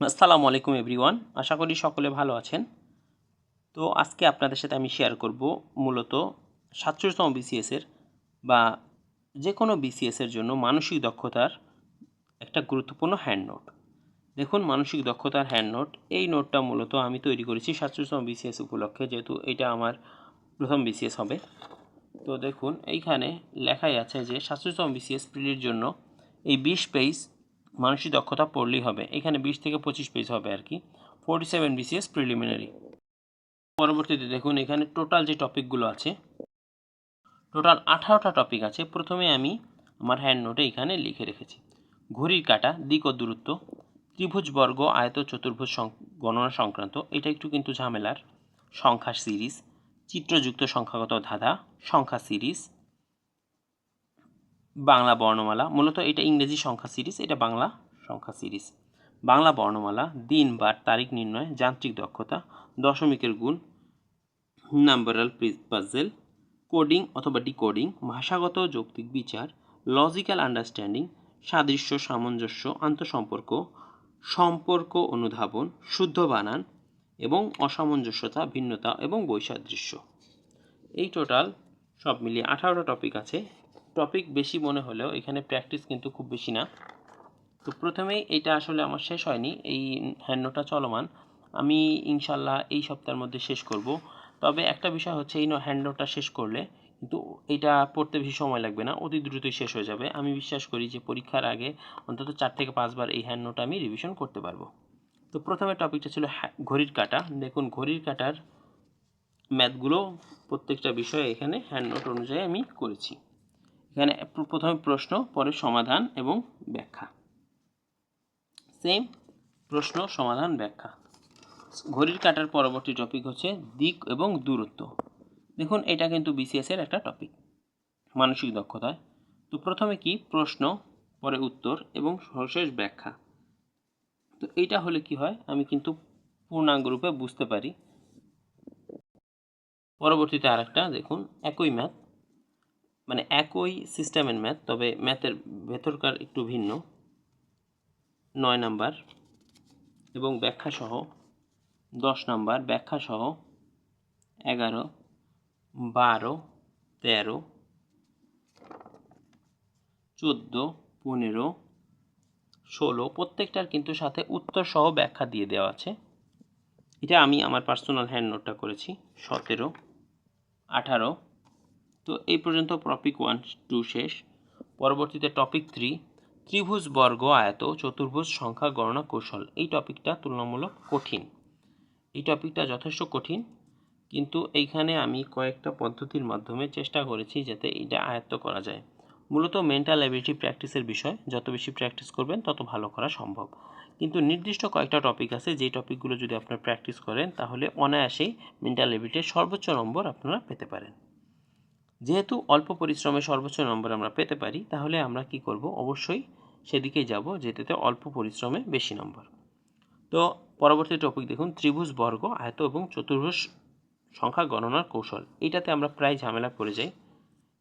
আসসালামু আলাইকুম এভরিওয়ান, আশা করি সকলে ভালো আছেন। তো আজকে আপনাদের সাথে আমি শেয়ার করব মূলত সাতচল্লিশতম বিসিএসের বা যে কোনো বিসিএসের জন্য মানসিক দক্ষতার একটা গুরুত্বপূর্ণ হ্যান্ড নোট দেখুন, মানসিক দক্ষতার হ্যান্ড নোট এই নোটটা মূলত আমি তৈরি করেছি সাতচল্লিশতম বিসিএস উপলক্ষে, যেহেতু এটা আমার প্রথম বিসিএস হবে। তো দেখুন, এইখানে লেখাই আছে যে সাতচল্লিশতম বিসিএস প্রিলির জন্য এই বিশ পেজ মানসিক দক্ষতা পড়লেই হবে। এখানে বিশ থেকে পঁচিশ পেজ হবে আর কি। ফোর্টি সেভেন বিসিএস প্রিলিমিনারি পরবর্তীতে দেখুন, এখানে টোটাল যে টপিকগুলো আছে টোটাল আঠারোটা টপিক আছে। প্রথমে আমি আমার হ্যান্ড নোটে এখানে লিখে রেখেছি। ঘড়ির কাটা, দিক ও দূরত্ব, ত্রিভুজ বর্গ, আয়ত, চতুর্ভুজ গণনা সংক্রান্ত, এটা একটু কিন্তু ঝামেলার। সংখ্যা সিরিজ চিত্রযুক্ত সংখ্যাগত ধাঁধা, সংখ্যা সিরিজ বাংলা বর্ণমালা, মূলত এটা ইংরেজি সংখ্যা সিরিজ, এটা বাংলা সংখ্যা সিরিজ। বাংলা বর্ণমালা, দিন, বার, তারিখ নির্ণয়, যান্ত্রিক দক্ষতা, দশমিকের গুণ নাম্বারাল পাজেল কোডিং অথবা ডিকোডিং ভাষাগত যৌক্তিক বিচার লজিক্যাল আন্ডারস্ট্যান্ডিং সাদৃশ্য, সামঞ্জস্য, আন্তঃসম্পর্ক, সম্পর্ক অনুধাবন, শুদ্ধ বানান এবং অসামঞ্জস্যতা, ভিন্নতা এবং বৈসাদৃশ্য। এই টোটাল সব মিলিয়ে আঠারোটা টপিক আছে। টপিক বেশি মনে হলেও এখানে প্র্যাকটিস কিন্তু খুব বেশি না। তো প্রথমেই এটা আসলে আমার শেষ হয়নি, এই হ্যান্ডনোটা চলমান। আমি ইনশাল্লাহ এই সপ্তাহের মধ্যে শেষ করব। তবে একটা বিষয় হচ্ছে এই হ্যান্ডনোটটা শেষ করলে কিন্তু এটা পড়তে বেশি সময় লাগবে না, অতি দ্রুতই শেষ হয়ে যাবে। আমি বিশ্বাস করি যে পরীক্ষার আগে অন্তত চার থেকে পাঁচবার এই হ্যান্ডনোট আমি রিভিশন করতে পারব। তো প্রথমে টপিকটা ছিল ঘড়ির কাটা। দেখুন, ঘড়ির কাটার ম্যাথগুলো প্রত্যেকটা বিষয়ে এখানে হ্যান্ডনোট অনুযায়ী আমি করেছি। এখানে প্রথমে প্রশ্ন, পরে সমাধান এবং ব্যাখ্যা। সেম প্রশ্ন, সমাধান, ব্যাখ্যা। ঘড়ির কাটার পরবর্তী টপিক হচ্ছে দিক এবং দূরত্ব। দেখুন, এটা কিন্তু বিসিএস এর একটা টপিক মানসিক দক্ষতায়। তো প্রথমে কি? প্রশ্ন, পরে উত্তর এবং সর্বশেষ ব্যাখ্যা। তো এইটা হলে কি হয়? আমি কিন্তু পূর্ণাঙ্গ রূপে বুঝতে পারি। পরবর্তীতে আরেকটা, দেখুন, একই ম্যাথ মানে একই সিস্টেমের ম্যাথ, তবে ম্যাথের ভেতরকার একটু ভিন্ন। নয় নাম্বার এবং ব্যাখ্যা সহ দশ নাম্বার ব্যাখ্যা সহ এগারো, বারো, তেরো, চোদ্দ, পনেরো, ষোলো, প্রত্যেকটার কিন্তু সাথে উত্তর সহ ব্যাখ্যা দিয়ে দেওয়া আছে। এটা আমি আমার পার্সোনাল হ্যান্ড নোটটা করেছি। সতেরো, আঠারো তো এই পর্যন্ত টপিক ওয়ান টু শেষ। পরবর্তীতে টপিক থ্রি ত্রিভুজ বর্গ আয়ত, চতুর্ভুজ সংখ্যা গণনা কৌশল। এই টপিকটা তুলনামূলক কঠিন। এই টপিকটা যথেষ্ট কঠিন, কিন্তু এইখানে আমি কয়েকটা পদ্ধতির মাধ্যমে চেষ্টা করেছি যাতে এটা আয়ত্ত করা যায়। মূলত মেন্টাল অ্যাবিলিটি প্র্যাকটিসের বিষয়। যত বেশি প্র্যাকটিস করবেন, তত ভালো করা সম্ভব। কিন্তু নির্দিষ্ট কয়েকটা টপিক আছে, যেই টপিকগুলো যদি আপনারা প্র্যাকটিস করেন, তাহলে অনায়াসেই মেন্টাল অ্যাবিলিটির সর্বোচ্চ নম্বর আপনারা পেতে পারেন। যেহেতু অল্প পরিশ্রমে সর্বোচ্চ নম্বর আমরা পেতে পারি, তাহলে আমরা কি করব? অবশ্যই সেদিকেই যাব, যেটাতে অল্প পরিশ্রমে বেশি নম্বর। তো পরবর্তী টপিক দেখুন, ত্রিভুজ বর্গ, আয়ত এবং চতুর্ভুজ সংখ্যা গণনার কৌশল। এইটাতে আমরা প্রায় ঝামেলা পড়ে যাই।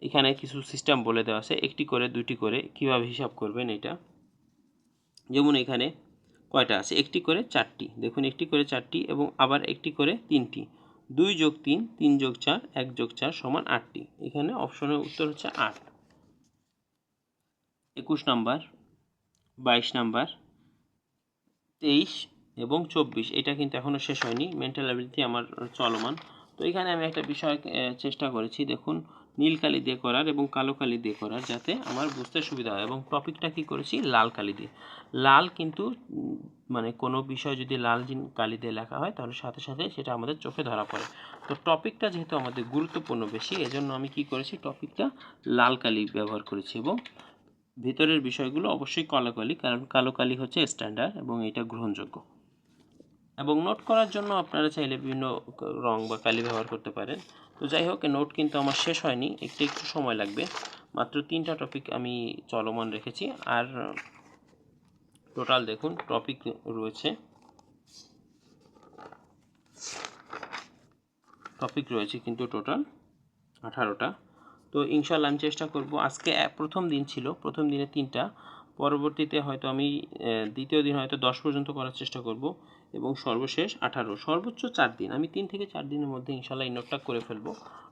এখানে কিছু সিস্টেম বলে দেওয়া আছে, একটি করে দুটি করে, কীভাবে হিসাব করবেন এটা? যেমন এখানে কয়টা আছে? একটি করে চারটি। দেখুন, একটি করে চারটি এবং আবার একটি করে তিনটি। দুই যোগ তিন তিন যোগ চার, এক যোগ চার সমান আটটি। এখানে অপশনের উত্তর হচ্ছে আট। একুশ নাম্বার, বাইশ নাম্বার, তেইশ এবং চব্বিশ। এটা কিন্তু এখনও শেষ হয়নি। মেন্টাল অ্যাবিলিটি আমার চলমান। তো এখানে আমি একটা বিষয় চেষ্টা করেছি। দেখুন নীল কালি দিয়ে করার এবং কালো কালি দিয়ে করার যাতে আমার বুঝতে সুবিধা হয়। এবং টপিকটা কি করেছি? লাল কালি দিয়ে। লাল কিন্তু মানে কোনো বিষয় যদি লাল কালি দিয়ে লেখা হয়, তাহলে সাথে সাথে সেটা আমাদের চোখে ধরা পড়ে। তো টপিকটা যেহেতু আমাদের গুরুত্বপূর্ণ বেশি, এজন্য আমি কি করেছি? টপিকটা লাল কালি ব্যবহার করেছি এবং ভিতরের বিষয়গুলো অবশ্যই কালো কারণ কালো কালি হচ্ছে স্ট্যান্ডার্ড এবং এটা গ্রহণযোগ্য। এবং নোট করার জন্য আপনারা চাইলে বিভিন্ন রং বা কালি ব্যবহার করতে পারেন। তো যাই হোক নোট কিন্তু আমার শেষ হয়নি। একটু একটু সময় লাগবে। মাত্র তিনটা টপিক আমি চলমান রেখেছি। আর টোটাল দেখুন টপিক রয়েছে। টপিক রয়েছে কিন্তু টোটাল আঠারোটা। তো ইনশাল্লাহ আমি চেষ্টা করব। আজকে প্রথম দিন ছিল। প্রথম দিনে তিনটা। পরবর্তীতে হয়তো আমি দ্বিতীয় দিন হয়তো দশ পর্যন্ত করার চেষ্টা করব। এবং সর্বশেষ আঠারো। সর্বোচ্চ চার দিন। আমি তিন থেকে চার দিনের মধ্যে ইনশাল্লাহ এই নোটটা করে ফেলব।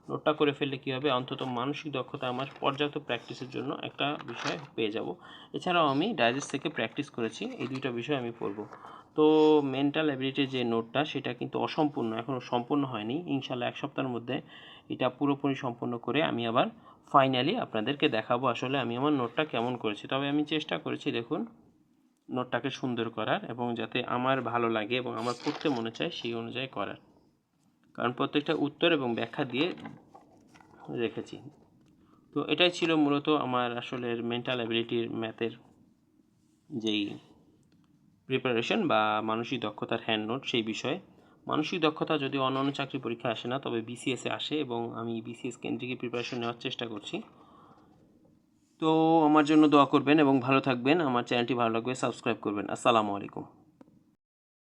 নোটটা করে ফেললে কী হবে? অন্তত মানসিক দক্ষতা আমার পর্যাপ্ত প্র্যাকটিসের জন্য একটা বিষয় পেয়ে যাব। এছাড়াও আমি ডাইজেস্ট থেকে প্র্যাকটিস করেছি। এই দুইটা বিষয় আমি পড়ব। তো মেন্টাল অ্যাবিলিটির যে নোটটা, সেটা কিন্তু অসম্পূর্ণ এখনও সম্পূর্ণ হয়নি। ইনশাল্লাহ এক সপ্তাহের মধ্যে এটা পুরোপুরি সম্পূর্ণ করে আমি আবার ফাইনালি আপনাদেরকে দেখাবো আসলে আমি আমার নোটটা কেমন করেছি। তবে আমি চেষ্টা করেছি, দেখুন। নোটটাকে সুন্দর করার এবং যাতে আমার ভালো লাগে এবং আমার পড়তে মনে চায় সেই অনুযায়ী করার। কারণ প্রত্যেকটা উত্তর এবং ব্যাখ্যা দিয়ে রেখেছি। তো এটাই ছিল মূলত আমার আসলে মেন্টাল অ্যাবিলিটির ম্যাথের যেই প্রিপারেশন বা মানসিক দক্ষতার হ্যান্ড নোট সেই বিষয়ে। মানসিক দক্ষতা যদি অন্যান্য চাকরি পরীক্ষা আসে না, তবে বিসিএসে আসে এবং আমি বিসিএস কেন্দ্রিক প্রিপারেশন নেওয়ার চেষ্টা করছি। তো আমার জন্য দোয়া করবেন এবং ভালো থাকবেন। আমার চ্যানেলটি ভালো লাগবে সাবস্ক্রাইব করবেন। আসসালামু আলাইকুম।